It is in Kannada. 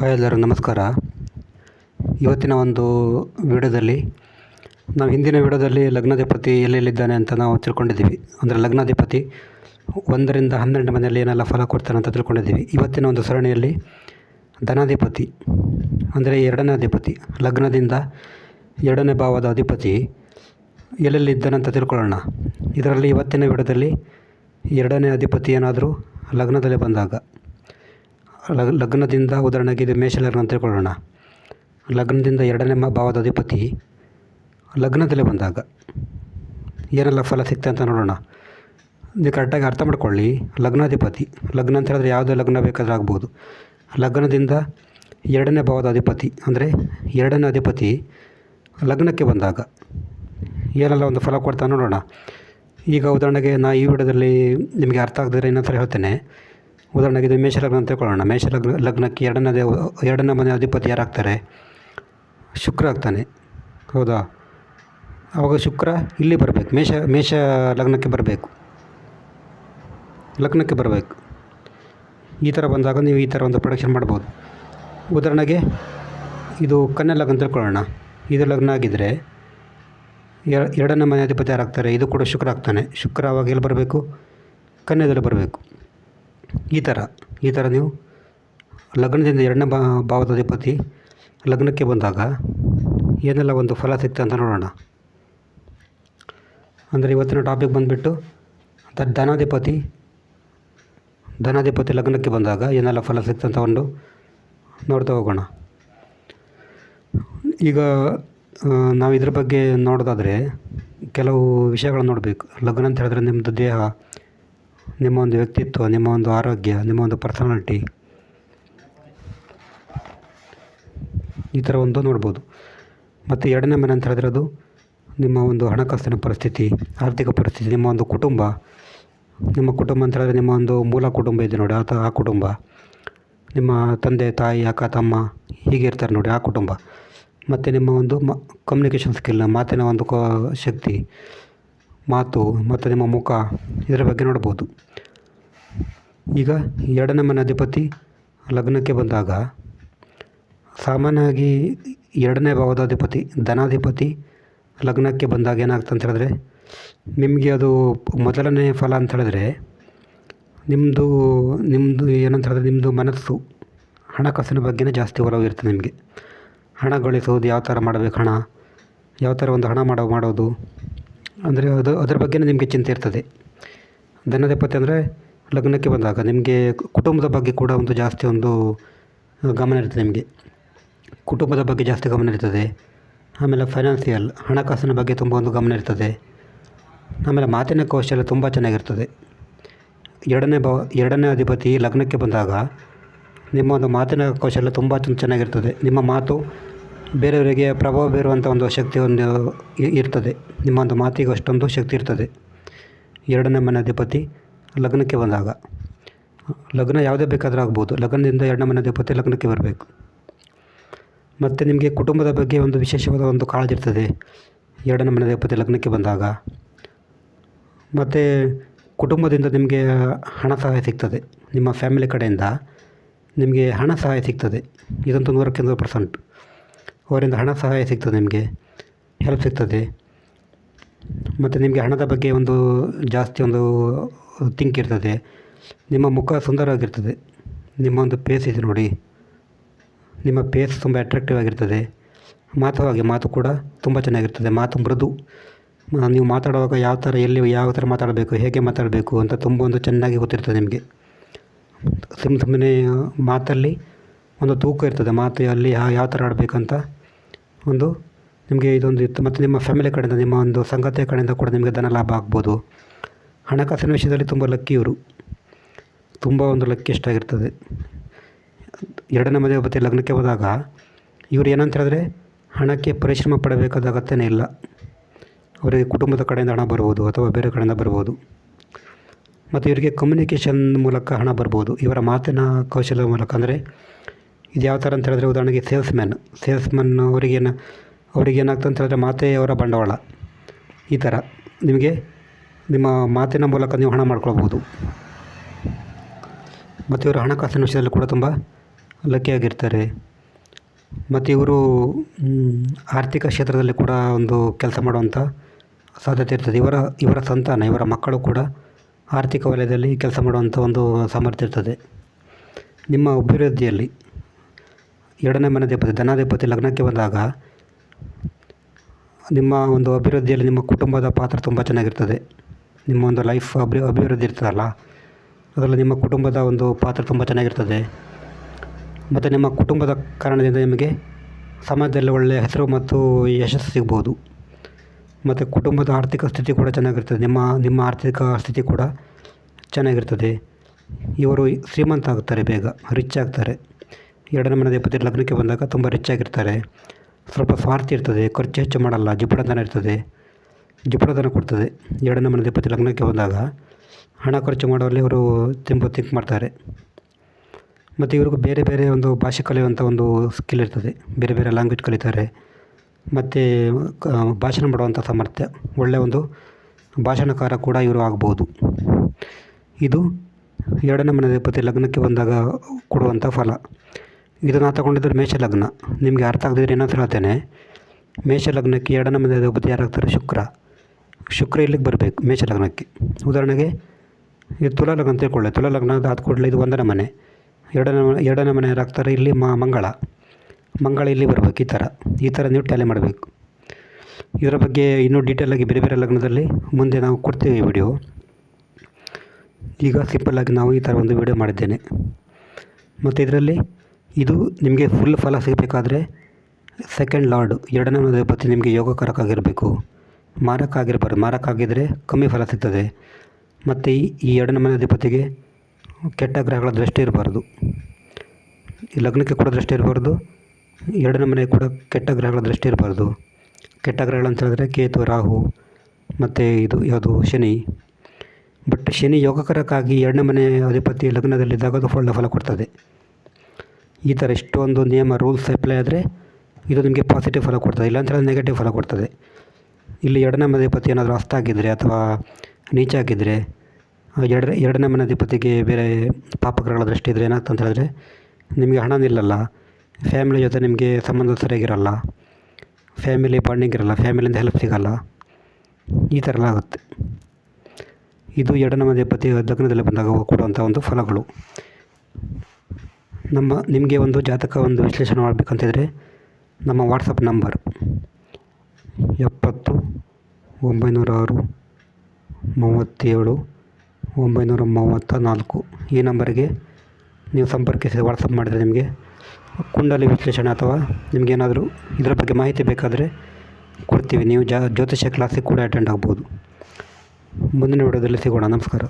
ಹಾಯ್ ಎಲ್ಲರೂ, ನಮಸ್ಕಾರ. ಇವತ್ತಿನ ಒಂದು ವಿಡಿಯೋದಲ್ಲಿ, ನಾವು ಹಿಂದಿನ ವಿಡಿಯೋದಲ್ಲಿ ಲಗ್ನಾಧಿಪತಿ ಎಲ್ಲೆಲ್ಲಿದ್ದಾನೆ ಅಂತ ನಾವು ತಿಳ್ಕೊಂಡಿದ್ದೀವಿ. ಅಂದರೆ ಲಗ್ನಾಧಿಪತಿ ಒಂದರಿಂದ ಹನ್ನೆರಡು ಮನೆಯಲ್ಲಿ ಏನೆಲ್ಲ ಫಲ ಕೊಡ್ತಾನೆ ಅಂತ ತಿಳ್ಕೊಂಡಿದ್ದೀವಿ. ಇವತ್ತಿನ ಒಂದು ಸರಣಿಯಲ್ಲಿ ಧನಾಧಿಪತಿ, ಅಂದರೆ ಎರಡನೇ ಅಧಿಪತಿ, ಲಗ್ನದಿಂದ ಎರಡನೇ ಭಾವದ ಅಧಿಪತಿ ಎಲ್ಲೆಲ್ಲಿದ್ದಾನೆ ಅಂತ ತಿಳ್ಕೊಳ್ಳೋಣ. ಇದರಲ್ಲಿ ಇವತ್ತಿನ ವಿಡಿಯೋದಲ್ಲಿ ಎರಡನೇ ಅಧಿಪತಿ ಏನಾದರೂ ಲಗ್ನದಲ್ಲಿ ಬಂದಾಗ ಲಗ್, ಲಗ್ನದಿಂದ ಉದಾಹರಣೆಗೆ ಇದು ಮೇಷ ಲಗ್ನ ಅಂತ ತಿಳ್ಕೊಳ್ಳೋಣ. ಲಗ್ನದಿಂದ ಎರಡನೇ ಮ- ಭಾವದ ಅಧಿಪತಿ ಲಗ್ನದಲ್ಲೇ ಬಂದಾಗ ಏನೆಲ್ಲ ಫಲ ಸಿಗ್ತದೆ ಅಂತ ನೋಡೋಣ. ನೀವು ಕರೆಕ್ಟಾಗಿ ಅರ್ಥ ಮಾಡ್ಕೊಳ್ಳಿ. ಲಗ್ನಾಧಿಪತಿ, ಲಗ್ನ ಅಂತ ಹೇಳಿದ್ರೆ ಯಾವುದೇ ಲಗ್ನ ಬೇಕಾದರೂ ಆಗ್ಬೋದು. ಲಗ್ನದಿಂದ ಎರಡನೇ ಭಾವದ ಅಧಿಪತಿ ಅಂದರೆ ಎರಡನೇ ಅಧಿಪತಿ ಲಗ್ನಕ್ಕೆ ಬಂದಾಗ ಏನೆಲ್ಲ ಒಂದು ಫಲ ಕೊಡ್ತಾ ನೋಡೋಣ. ಈಗ ಉದಾಹರಣೆಗೆ ನಾ ಈ ವಿಡಿಯೋದಲ್ಲಿ ನಿಮಗೆ ಅರ್ಥ ಆಗದಿದ್ರೆ ಇನ್ನೊಂದ್ಸಲ ಹೇಳ್ತೇನೆ. ಉದಾಹರಣೆಗೆ ಇದು ಮೇಷ ಲಗ್ನ ಅಂತ ತಿಳ್ಕೊಳ್ಳೋಣ. ಮೇಷ ಲಗ್ನ ಲಗ್ನಕ್ಕೆ ಎರಡನೇ ದೇವ, ಎರಡನೇ ಮನೆ ಅಧಿಪತಿ ಯಾರಾಗ್ತಾರೆ? ಶುಕ್ರ ಆಗ್ತಾನೆ. ಹೌದಾ? ಆವಾಗ ಶುಕ್ರ ಇಲ್ಲಿ ಬರಬೇಕು. ಮೇಷ ಮೇಷ ಲಗ್ನಕ್ಕೆ ಬರಬೇಕು. ಲಗ್ನಕ್ಕೆ ಬರಬೇಕು. ಈ ಥರ ಬಂದಾಗ ನೀವು ಈ ಥರ ಒಂದು ಪ್ರೊಡಕ್ಷನ್ ಮಾಡ್ಬೋದು. ಉದಾಹರಣೆಗೆ ಇದು ಕನ್ಯಾ ಲಗ್ನ ತಿಳ್ಕೊಳ್ಳೋಣ. ಇದು ಲಗ್ನ ಆಗಿದ್ದರೆ ಎರ- ಎರಡನೇ ಮನೆ ಅಧಿಪತಿ ಯಾರಾಗ್ತಾರೆ? ಇದು ಕೂಡ ಶುಕ್ರ ಆಗ್ತಾನೆ. ಶುಕ್ರ ಅವಾಗ ಎಲ್ಲಿ ಬರಬೇಕು? ಕನ್ಯಾದಲ್ಲಿ ಬರಬೇಕು. ಈ ಥರ ಈ ಥರ ನೀವು ಲಗ್ನದಿಂದ ಎರಡನೇ ಭಾವದ ಅಧಿಪತಿ ಲಗ್ನಕ್ಕೆ ಬಂದಾಗ ಏನೆಲ್ಲ ಒಂದು ಫಲ ಸಿಗ್ತದೆ ಅಂತ ನೋಡೋಣ. ಅಂದರೆ ಇವತ್ತಿನ ಟಾಪಿಕ್ ಬಂದುಬಿಟ್ಟು ಧನಾಧಿಪತಿ ಧನಾಧಿಪತಿ ಲಗ್ನಕ್ಕೆ ಬಂದಾಗ ಏನೆಲ್ಲ ಫಲ ಸಿಗ್ತದೆ ಅಂತ ಒಂದು ನೋಡ್ತಾ ಹೋಗೋಣ. ಈಗ ನಾವು ಇದ್ರ ಬಗ್ಗೆ ನೋಡೋದಾದರೆ ಕೆಲವು ವಿಷಯಗಳನ್ನು ನೋಡಬೇಕು. ಲಗ್ನ ಅಂತ ಹೇಳಿದ್ರೆ ನಿಮ್ಮದು ದೇಹ ನಿಮ್ಮ ಒಂದು ವ್ಯಕ್ತಿತ್ವ ನಿಮ್ಮ ಒಂದು ಆರೋಗ್ಯ ನಿಮ್ಮ ಒಂದು ಪರ್ಸನಾಲಿಟಿ ಈ ಥರ ಒಂದು ನೋಡ್ಬೋದು. ಮತ್ತು ಎರಡನೇ ಮನೆ ಅಂತ ಹೇಳಿದ್ರೆ ನಿಮ್ಮ ಒಂದು ಹಣಕಾಸಿನ ಪರಿಸ್ಥಿತಿ, ಆರ್ಥಿಕ ಪರಿಸ್ಥಿತಿ, ನಿಮ್ಮ ಒಂದು ಕುಟುಂಬ. ನಿಮ್ಮ ಕುಟುಂಬ ಅಂತ ಹೇಳಿದ್ರೆ ನಿಮ್ಮ ಒಂದು ಮೂಲ ಕುಟುಂಬ ಇದೆ ನೋಡಿ, ಆತ ಆ ಕುಟುಂಬ. ನಿಮ್ಮ ತಂದೆ, ತಾಯಿ, ಅಕ್ಕ, ತಮ್ಮ ಹೀಗೆ ಇರ್ತಾರೆ ನೋಡಿ ಆ ಕುಟುಂಬ. ಮತ್ತು ನಿಮ್ಮ ಒಂದು ಮ ಕಮ್ಯುನಿಕೇಷನ್ ಸ್ಕಿಲ್ ಮಾತಿನ ಒಂದು ಕ ಶಕ್ತಿ. ಮಾತು ಮತ್ತು ನಿಮ್ಮ ಮುಖ ಇದರ ಬಗ್ಗೆ ನೋಡ್ಬೋದು ಈಗ ಎರಡನೇ ಮನೆ ಅಧಿಪತಿ ಲಗ್ನಕ್ಕೆ ಬಂದಾಗ ಸಾಮಾನ್ಯವಾಗಿ ಎರಡನೇ ಭಾವದ ಅಧಿಪತಿ, ಧನಾಧಿಪತಿ ಲಗ್ನಕ್ಕೆ ಬಂದಾಗ ಏನಾಗ್ತದೆ ಅಂತ ಹೇಳಿದ್ರೆ, ನಿಮಗೆ ಅದು ಮೊದಲನೇ ಫಲ ಅಂತ ಹೇಳಿದ್ರೆ ನಿಮ್ಮದು ನಿಮ್ಮದು ಏನಂತ ಹೇಳಿದ್ರೆ ನಿಮ್ಮದು ಮನಸ್ಸು ಹಣಕಾಸಿನ ಬಗ್ಗೆನೇ ಜಾಸ್ತಿ ಒಲವು ಇರ್ತದೆ ನಿಮಗೆ. ಹಣ ಗಳಿಸೋದು, ಯಾವ ಥರ ಮಾಡಬೇಕು ಹಣ, ಯಾವ ಥರ ಒಂದು ಹಣ ಮಾಡೋ, ಮಾಡೋದು ಅಂದರೆ ಅದು ಅದರ ಬಗ್ಗೆನೇ ನಿಮಗೆ ಚಿಂತೆ ಇರ್ತದೆ. ಧನಾಧಿಪತಿ ಅಂದರೆ ಲಗ್ನಕ್ಕೆ ಬಂದಾಗ ನಿಮಗೆ ಕುಟುಂಬದ ಬಗ್ಗೆ ಕೂಡ ಒಂದು ಜಾಸ್ತಿ ಒಂದು ಗಮನ ಇರ್ತದೆ ನಿಮಗೆ. ಕುಟುಂಬದ ಬಗ್ಗೆ ಜಾಸ್ತಿ ಗಮನ ಇರ್ತದೆ. ಆಮೇಲೆ ಫೈನಾನ್ಸಿಯಲ್ ಹಣಕಾಸಿನ ಬಗ್ಗೆ ತುಂಬ ಒಂದು ಗಮನ ಇರ್ತದೆ. ಆಮೇಲೆ ಮಾತಿನ ಕೌಶಲ್ಯ ತುಂಬ ಚೆನ್ನಾಗಿರ್ತದೆ. ಎರಡನೇ ಭಾವ ಎರಡನೇ ಅಧಿಪತಿ ಲಗ್ನಕ್ಕೆ ಬಂದಾಗ ನಿಮ್ಮ ಒಂದು ಮಾತಿನ ಕೌಶಲ್ಯ ತುಂಬ ಚೆನ್ನ- ಚೆನ್ನಾಗಿರ್ತದೆ. ನಿಮ್ಮ ಮಾತು ಬೇರೆಯವರಿಗೆ ಪ್ರಭಾವ ಬೀರುವಂಥ ಒಂದು ಶಕ್ತಿ ಒಂದು ಇರ್ತದೆ. ನಿಮ್ಮ ಒಂದು ಮಾತಿಗೆ ಅಷ್ಟೊಂದು ಶಕ್ತಿ ಇರ್ತದೆ. ಎರಡನೇ ಮನೆ ಅಧಿಪತಿ ಲಗ್ನಕ್ಕೆ ಬಂದಾಗ. ಲಗ್ನ ಯಾವುದೇ ಬೇಕಾದರೂ ಆಗ್ಬೋದು. ಲಗ್ನದಿಂದ ಎರಡನೇ ಮನೆ ಅಧಿಪತಿ ಲಗ್ನಕ್ಕೆ ಬರಬೇಕು. ಮತ್ತು ನಿಮಗೆ ಕುಟುಂಬದ ಬಗ್ಗೆ ಒಂದು ವಿಶೇಷವಾದ ಒಂದು ಕಾಳಜಿ ಇರ್ತದೆ. ಎರಡನೇ ಮನೆ ಅಧಿಪತಿ ಲಗ್ನಕ್ಕೆ ಬಂದಾಗ. ಮತ್ತು ಕುಟುಂಬದಿಂದ ನಿಮಗೆ ಹಣ ಸಹಾಯ ಸಿಗ್ತದೆ. ನಿಮ್ಮ ಫ್ಯಾಮಿಲಿ ಕಡೆಯಿಂದ ನಿಮಗೆ ಹಣ ಸಹಾಯ ಸಿಗ್ತದೆ. ಇದಂತೂ ನೂರಕ್ಕೆ ನೂರು ಪರ್ಸೆಂಟ್. ಅವರಿಂದ ಹಣ ಸಹಾಯ ಸಿಗ್ತದೆ ನಿಮಗೆ ಹೆಲ್ಪ್ ಸಿಗ್ತದೆ. ಮತ್ತು ನಿಮಗೆ ಹಣದ ಬಗ್ಗೆ ಒಂದು ಜಾಸ್ತಿ ಒಂದು ಥಿಂಕ್ ಇರ್ತದೆ. ನಿಮ್ಮ ಮುಖ ಸುಂದರವಾಗಿರ್ತದೆ. ನಿಮ್ಮ ಒಂದು ಪೇಸ್ ಇದೆ ನೋಡಿ. ನಿಮ್ಮ ಪೇಸ್ ತುಂಬ ಅಟ್ರಾಕ್ಟಿವ್ ಆಗಿರ್ತದೆ. ಮಾತು ಹಾಗೆ, ಮಾತು ಕೂಡ ತುಂಬ ಚೆನ್ನಾಗಿರ್ತದೆ. ಮಾತು ಮೃದು. ನೀವು ಮಾತಾಡುವಾಗ ಯಾವ ಥರ ಎಲ್ಲಿ, ಯಾವ ಥರ ಮಾತಾಡಬೇಕು, ಹೇಗೆ ಮಾತಾಡಬೇಕು ಅಂತ ತುಂಬ ಒಂದು ಚೆನ್ನಾಗಿ ಗೊತ್ತಿರ್ತದೆ ನಿಮಗೆ. ಸುಮ್ಮ ಸುಮ್ಮನೆ ಮಾತಲ್ಲಿ ಒಂದು ತೂಕ ಇರ್ತದೆ. ಮಾತು ಅಲ್ಲಿ, ಯಾವ ಥರ ಆಡಬೇಕಂತ ಒಂದು ನಿಮಗೆ ಇದೊಂದು ಇತ್ತು ಮತ್ತು ನಿಮ್ಮ ಫ್ಯಾಮಿಲಿ ಕಡೆಯಿಂದ, ನಿಮ್ಮ ಒಂದು ಸಂಗತಿಯ ಕಡೆಯಿಂದ ಕೂಡ ನಿಮಗೆ ಧನ ಲಾಭ ಆಗ್ಬೋದು. ಹಣಕಾಸಿನ ವಿಷಯದಲ್ಲಿ ತುಂಬ ಲಕ್ಕಿ ಇವರು. ತುಂಬ ಒಂದು ಲಕ್ಕಿ ಎಷ್ಟಾಗಿರ್ತದೆ ಎರಡನೇ ಮದುವೆ ಬತ್ತೆ ಲಗ್ನಕ್ಕೆ ಹೋದಾಗ ಇವರು ಏನಂತ ಹೇಳಿದ್ರೆ ಹಣಕ್ಕೆ ಪರಿಶ್ರಮ ಪಡಬೇಕಾದ ಅಗತ್ಯನೇ ಇಲ್ಲ. ಅವರಿಗೆ ಕುಟುಂಬದ ಕಡೆಯಿಂದ ಹಣ ಬರ್ಬೋದು ಅಥವಾ ಬೇರೆ ಕಡೆಯಿಂದ ಬರ್ಬೋದು. ಮತ್ತು ಇವರಿಗೆ ಕಮ್ಯುನಿಕೇಷನ್ ಮೂಲಕ ಹಣ ಬರ್ಬೋದು. ಇವರ ಮಾತಿನ ಕೌಶಲ್ಯದ ಮೂಲಕ. ಅಂದರೆ ಇದು ಯಾವ ಥರ ಅಂತ ಹೇಳಿದ್ರೆ ಉದಾಹರಣೆಗೆ ಸೇಲ್ಸ್ ಮ್ಯಾನ್ ಸೇಲ್ಸ್ ಮ್ಯಾನ್ ಅವರಿಗೇನು ಅವರಿಗೇನಾಗ್ತದೆ ಅಂತ ಹೇಳಿದ್ರೆ ಮಾತೇ ಅವರ ಬಂಡವಾಳ. ಈ ಥರ ನಿಮಗೆ ನಿಮ್ಮ ಮಾತಿನ ಮೂಲಕ ನೀವು ಹಣ ಮಾಡ್ಕೊಳ್ಬೋದು. ಮತ್ತು ಇವರು ಹಣಕಾಸಿನ ವಿಷಯದಲ್ಲಿ ಕೂಡ ತುಂಬ ಲಕ್ಕಿಯಾಗಿರ್ತಾರೆ. ಮತ್ತು ಇವರು ಆರ್ಥಿಕ ಕ್ಷೇತ್ರದಲ್ಲಿ ಕೂಡ ಒಂದು ಕೆಲಸ ಮಾಡುವಂಥ ಸಾಧ್ಯತೆ ಇರ್ತದೆ. ಇವರ ಇವರ ಸಂತಾನ, ಇವರ ಮಕ್ಕಳು ಕೂಡ ಆರ್ಥಿಕ ವಲಯದಲ್ಲಿ ಕೆಲಸ ಮಾಡುವಂಥ ಒಂದು ಸಾಮರ್ಥ್ಯ ಇರ್ತದೆ. ನಿಮ್ಮ ಅಭಿವೃದ್ಧಿಯಲ್ಲಿ ಎರಡನೇ ಮನೆಧಿಪತಿ ಧನಾಧಿಪತಿ ಲಗ್ನಕ್ಕೆ ಬಂದಾಗ ನಿಮ್ಮ ಒಂದು ಅಭಿವೃದ್ಧಿಯಲ್ಲಿ ನಿಮ್ಮ ಕುಟುಂಬದ ಪಾತ್ರ ತುಂಬ ಚೆನ್ನಾಗಿರ್ತದೆ. ನಿಮ್ಮ ಒಂದು ಲೈಫ್ ಅಭಿ, ಅಭಿವೃದ್ಧಿ ಇರ್ತದಲ್ಲ, ಅದರಲ್ಲಿ ನಿಮ್ಮ ಕುಟುಂಬದ ಒಂದು ಪಾತ್ರ ತುಂಬ ಚೆನ್ನಾಗಿರ್ತದೆ. ಮತ್ತು ನಿಮ್ಮ ಕುಟುಂಬದ ಕಾರಣದಿಂದ ನಿಮಗೆ ಸಮಾಜದಲ್ಲಿ ಒಳ್ಳೆಯ ಹೆಸರು ಮತ್ತು ಯಶಸ್ಸು ಸಿಗ್ಬೋದು. ಮತ್ತು ಕುಟುಂಬದ ಆರ್ಥಿಕ ಸ್ಥಿತಿ ಕೂಡ ಚೆನ್ನಾಗಿರ್ತದೆ. ನಿಮ್ಮ ನಿಮ್ಮ ಆರ್ಥಿಕ ಸ್ಥಿತಿ ಕೂಡ ಚೆನ್ನಾಗಿರ್ತದೆ. ಇವರು ಶ್ರೀಮಂತ ಆಗ್ತಾರೆ ಬೇಗ ರಿಚ್ ಆಗ್ತಾರೆ. ಎರಡನೇ ಮನೆ ದೇಪತಿ ಲಗ್ನಕ್ಕೆ ಬಂದಾಗ ತುಂಬ ರಿಚ್ ಆಗಿರ್ತಾರೆ ಸ್ವಲ್ಪ ಸ್ವಾರ್ಥಿ ಇರ್ತದೆ, ಖರ್ಚು ಹೆಚ್ಚು ಮಾಡಲ್ಲ, ಜಿಪುಣತನ ಇರ್ತದೆ, ಜಿಪುಣತನ ಕೊಡ್ತದೆ. ಎರಡನೇ ಮನೆ ದೇಪತಿ ಲಗ್ನಕ್ಕೆ ಬಂದಾಗ ಹಣ ಖರ್ಚು ಮಾಡುವಲ್ಲಿ ಇವರು ತಿಂಪು ತಿಂಕ್ ಮಾಡ್ತಾರೆ. ಮತ್ತು ಇವ್ರಿಗೂ ಬೇರೆ ಬೇರೆ ಒಂದು ಭಾಷೆ ಕಲಿಯುವಂಥ ಒಂದು ಸ್ಕಿಲ್ ಇರ್ತದೆ. ಬೇರೆ ಬೇರೆ ಲ್ಯಾಂಗ್ವೇಜ್ ಕಲಿತಾರೆ. ಮತ್ತು ಭಾಷಣ ಮಾಡುವಂಥ ಸಾಮರ್ಥ್ಯ ಒಳ್ಳೆಯ ಒಂದು ಭಾಷಣಕಾರ ಕೂಡ ಇವರು ಆಗ್ಬೋದು. ಇದು ಎರಡನೇ ಮನೆ ದೇಪತಿ ಲಗ್ನಕ್ಕೆ ಬಂದಾಗ ಕೊಡುವಂಥ ಫಲ. ಇದನ್ನು ತಗೊಂಡಿದ್ದರೆ ಮೇಷ ಲಗ್ನ ನಿಮಗೆ ಅರ್ಥ ಆಗದಿದ್ರೆ ಏನಂತ ಹೇಳ್ತೇನೆ. ಮೇಷ ಲಗ್ನಕ್ಕೆ ಎರಡನೇ ಮನೆ ಅಧಿಪತಿ ಯಾರಾಗ್ತಾರೆ ಶುಕ್ರ. ಶುಕ್ರ ಇಲ್ಲಿಗೆ ಬರಬೇಕು ಮೇಷ ಲಗ್ನಕ್ಕೆ ಉದಾಹರಣೆಗೆ, ಇದು ತುಲಾ ಲಗ್ನ ತಿಳ್ಕೊಳ್ಳಿ. ತುಲಾ ಲಗ್ನ ಆದ ಕೂಡಲೇ ಇದು ಒಂದನೇ ಮನೆ. ಎರಡನೇ ಎರಡನೇ ಮನೆ ಯಾರಾಗ್ತಾರೆ ಇಲ್ಲಿ ಮಾ, ಮಂಗಳ. ಮಂಗಳ ಇಲ್ಲಿ ಬರಬೇಕು, ಈ ಥರ. ಈ ಥರ ನೀವು ಟ್ಯಾಲಿ ಮಾಡಬೇಕು. ಇದರ ಬಗ್ಗೆ ಇನ್ನೂ ಡೀಟೇಲಾಗಿ ಬೇರೆ ಬೇರೆ ಲಗ್ನದಲ್ಲಿ ಮುಂದೆ ನಾವು ಕೊಡ್ತೀವಿ ವಿಡಿಯೋ ಈಗ ಸಿಂಪಲ್ಲಾಗಿ ನಾವು ಈ ಥರ ಒಂದು ವಿಡಿಯೋ ಮಾಡಿದ್ದೇನೆ. ಮತ್ತು ಇದರಲ್ಲಿ ಇದು ನಿಮಗೆ ಫುಲ್ ಫಲ ಸಿಗಬೇಕಾದ್ರೆ ಸೆಕೆಂಡ್ ಲಾರ್ಡ್ ಎರಡನೇ ಅಧಿಪತಿ ನಿಮಗೆ ಯೋಗಕಾರಕ್ಕಾಗಿರಬೇಕು ಮಾರಕ್ಕಾಗಿರಬಾರ್ದು ಮಾರಕ್ಕಾಗಿದ್ದರೆ ಕಮ್ಮಿ ಫಲ ಸಿಗ್ತದೆ. ಮತ್ತು ಈ ಎರಡನೇ ಮನೆ ಅಧಿಪತಿಗೆ ಕೆಟ್ಟ ಗ್ರಹಗಳ ದೃಷ್ಟಿ ಇರಬಾರ್ದು. ಈ ಲಗ್ನಕ್ಕೆ ಕೂಡ ದೃಷ್ಟಿ ಇರಬಾರ್ದು. ಎರಡನೇ ಮನೆ ಕೂಡ ಕೆಟ್ಟ ಗ್ರಹಗಳ ದೃಷ್ಟಿ ಇರಬಾರ್ದು. ಕೆಟ್ಟ ಗ್ರಹಗಳಂತ ಹೇಳಿದ್ರೆ ಕೇತು, ರಾಹು, ಮತ್ತು ಇದು ಯಾವುದು? ಶನಿ. ಬಟ್ ಶನಿ ಯೋಗಕರಕ್ಕಾಗಿ ಎರಡನೇ ಮನೆ ಅಧಿಪತಿ ಲಗ್ನದಲ್ಲಿದ್ದಾಗ ಅದು ಒಳ್ಳೆ ಫಲ ಕೊಡ್ತದೆ. ಈ ಥರ ಇಷ್ಟೊಂದು ನಿಯಮ ರೂಲ್ಸ್ ಅಪ್ಲೈ ಆದರೆ ಇದು ನಿಮಗೆ ಪಾಸಿಟಿವ್ ಫಲ ಕೊಡ್ತದೆ ಇಲ್ಲ ಹೇಳಿದ್ರೆ ನೆಗೆಟಿವ್ ಫಲ ಕೊಡ್ತದೆ. ಇಲ್ಲಿ ಎರಡನೇ ಮನೆ ಏನಾದರೂ ಅಸ್ತ ಆಗಿದ್ದರೆ ಅಥವಾ ನೀಚ ಆಗಿದ್ದರೆ ಆ ಎರಡನೇ ಎರಡನೇ ಮನೆ ಬೇರೆ ಪಾಪಗ್ರಹಗಳ ದೃಷ್ಟಿ ಇದ್ದರೆ ಏನಾಗ್ತದೆ ಅಂತ ಹೇಳಿದ್ರೆ, ನಿಮಗೆ ಹಣ ನಿಲ್ಲಲ್ಲ ಫ್ಯಾಮಿಲಿ ಜೊತೆ ನಿಮಗೆ ಸಂಬಂಧ ಸರಿಯಾಗಿರಲ್ಲ ಫ್ಯಾಮಿಲಿ ಬಾಂಡಿಂಗ್ ಇರಲ್ಲ ಫ್ಯಾಮಿಲಿಯಿಂದ ಹೆಲ್ಪ್ ಸಿಗಲ್ಲ, ಈ ಥರ ಎಲ್ಲ ಆಗುತ್ತೆ. ಇದು ಎರಡನೇ ಮನೆ ಅಧಿಪತಿ ಲಗ್ನದಲ್ಲಿ ಬಂದಾಗ ಕೊಡುವಂಥ ಒಂದು ಫಲಗಳು. ನಮ್ಮ ನಿಮಗೆ ಒಂದು ಜಾತಕ ಒಂದು ವಿಶ್ಲೇಷಣೆ ಮಾಡಬೇಕಂತಿದ್ರೆ ನಮ್ಮ ವಾಟ್ಸಪ್ ನಂಬರ್ ಎಪ್ಪತ್ತು ಒಂಬೈನೂರ ಆರು ಮೂವತ್ತೇಳು, ಒಂಬೈನೂರ ಮೂವತ್ತ ನಾಲ್ಕು ಈ ನಂಬರಿಗೆ ನೀವು ಸಂಪರ್ಕಿಸಿ ವಾಟ್ಸಪ್ ಮಾಡಿದರೆ ನಿಮಗೆ ಕುಂಡಲಿ ವಿಶ್ಲೇಷಣೆ ಅಥವಾ ನಿಮಗೇನಾದರೂ ಇದರ ಬಗ್ಗೆ ಮಾಹಿತಿ ಬೇಕಾದರೆ ಕೊಡ್ತೀವಿ. ನೀವು ಜಾ ಜ್ಯೋತಿಷ್ಯ ಕ್ಲಾಸಿಗೆ ಕೂಡ ಅಟೆಂಡ್ ಆಗ್ಬೋದು. ಮುಂದಿನ ವಿಡಿಯೋದಲ್ಲಿ ಸಿಗೋಣ. ನಮಸ್ಕಾರ.